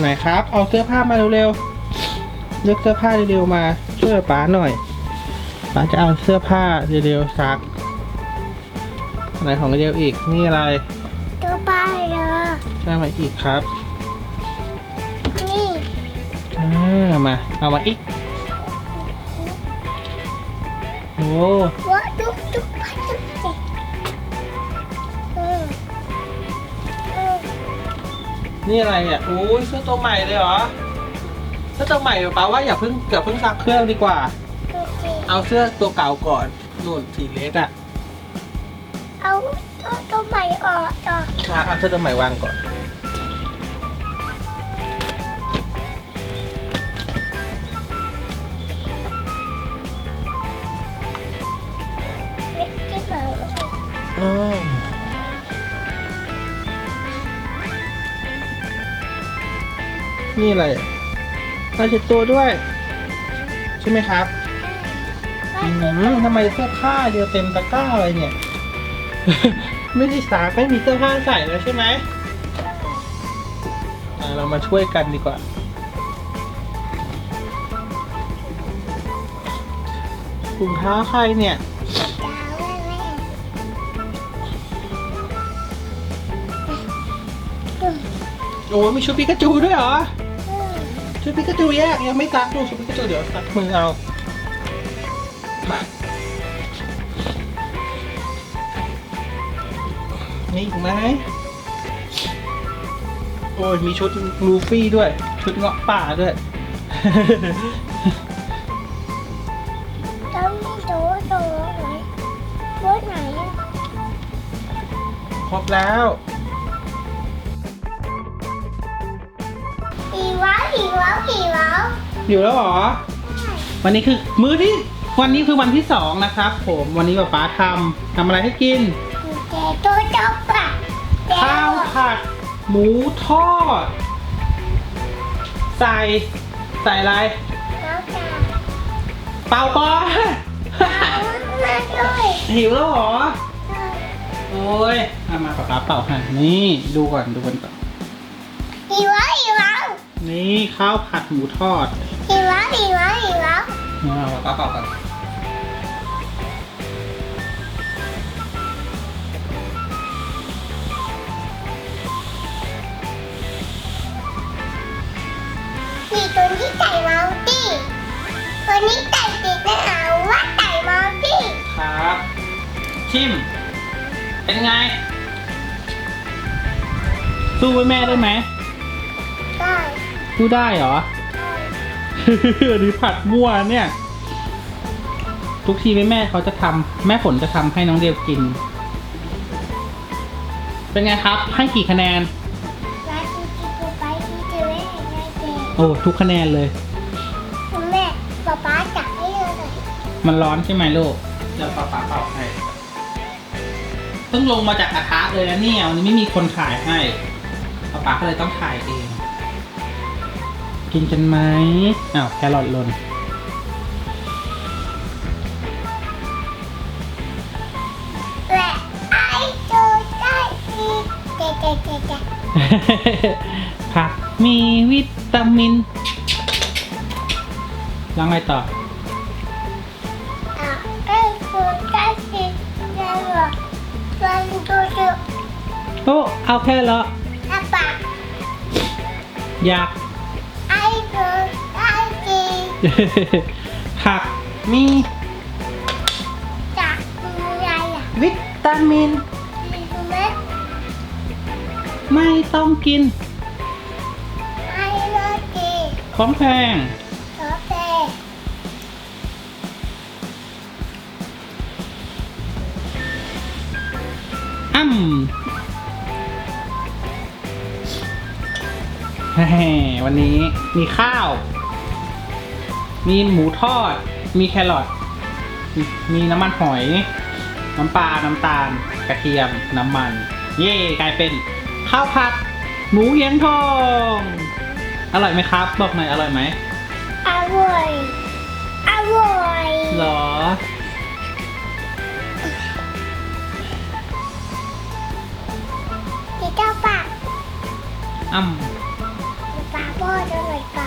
ไหนครับ เอาเสื้อผ้ามาเร็วๆเลือกเสื้อผ้าเร็วๆมาช่วยป๋าหน่อยป๋าจะเอาเสื้อผ้าเร็วๆซักอะไรของเร็วอีกนี่อะไรตัวปลาเหรอได้มาอีกครับนี่อ่ามาเอามาอีกโอ้ว่าตุ๊กตุ๊กปลาตุ๊กเด็ก นี่อะไรอะโอ้ยเสื้อตัวใหม่เลยเหรอเสื้อตัวใหม่ป๋าว่าอย่าเพิ่งอย่าเพิ่งซักเครื่องดีกว่าโอเคเอาเสื้อตัวเก่าก่อนนู่นสีเล็กอะเอาตัวตัวใหม่ออกออกอะเอาเสื้อตัวใหม่วางก่อน นี่อะไรอะผ้าเช็ดตัวด้วย ใช่ไหมครับอืมทำไมเสื้อผ้าเดียวเต็มตะกร้าเลยเนี่ย ไม่ได้สากไม่มีเสื้อผ้าใส่แล้วใช่ไหมอะเรามาช่วยกันดีกว่า ถุงเท้าใครเนี่ยดาวแม่แม่อืมโอ้ยมีชุดปิกาจูด้วยเหรออืม ชุดปิกาจูแยกยังไม่ซักดูชุดปิกาจูเดี๋ยวซักมือเอามานี่อีกไหมโอ้ยมีชุดลูฟี่ด้วย ชุดเงาะป่าด้วย ต้องมีตัวตัวไหนตัวไหนอะครบแล้ว อีว้าวอีว้าวอีว้าวอยู่แล้วเหรอ วันนี้คือมื้อที่วันนี้คือวันที่สองนะครับ ผมวันนี้ป๊าป๊าทำทำอะไรให้กินแต่ตัวจับปะแต่ข้าวผัดหมูทอด ใส่ใส่อะไรแล้วแต่เปล่าก่อนเอามาด้วยหิวแล้วเหรอ โอ้ยเอามาป๊าป๊าเป่าให้นี่ดูก่อนดูกันก่อนอีว้าวอีว้าว นี่ข้าวผัดหมูทอดอีว้าวอีว้าวอีว้าวเอาป๊าป๊าเป่ากันนี่ตัวนี้ไก่เมาตี้ตัวนี้ไก่ติดนะเอาว่าไก่เมาตี้ครับชิม เป็นไง สู้ไว้แม่ได้ไหมได้ สู้ได้เหรออันนี้ผัดมั่วเนี่ย ทุกทีแม่แม่เขาจะทำแม่ฝนจะทำให้น้องเดียวกิน เป็นไงครับ ให้กี่คะแนนร้านที่ที่ตัวไปที่เจอแม่แม่เจโอ้ทุกคะแนนเลยคุณแม่ป๊าป๊าจับให้เลยหน่อยมันร้อนใช่ไหมลูกเดี๋ยวป้าป้าเป่าให้เพิ่งลงมาจากกระทะเลยนะเนี่ยวันนี้ไม่มีคนถ่ายให้ป้าป้าก็เลยต้องถ่ายเอง กินกันไหมอ้าวแครอทหล่นและไอตัวได้ดีเจ๊เจ๊เจ๊เจ๊ผักมีวิตามิน แล้วไงต่อ อะไอตัวได้ดีแล้ววันตัวเดียวโอ้เอาแค่ละอาปากอยาก ไอตัวได้ดีผักมีจากอะไรอะวิตามิน มีไหมไม่ต้องกินไอเลิศดีของแพง โอเคอ้ำ วันนี้มีข้าว มีหมูทอด มีแครอทมีมีน้ำมันหอย น้ำปลา น้ำตาล กระเทียม น้ำมัน เย่กลายเป็นข้าวผัด หมูเยียงทอง อร่อยไหมครับ บอกหน่อยอร่อยไหม อร่อย อร่อยเหรอที่เจ้าปากอ้ำปา กจะไหนเก่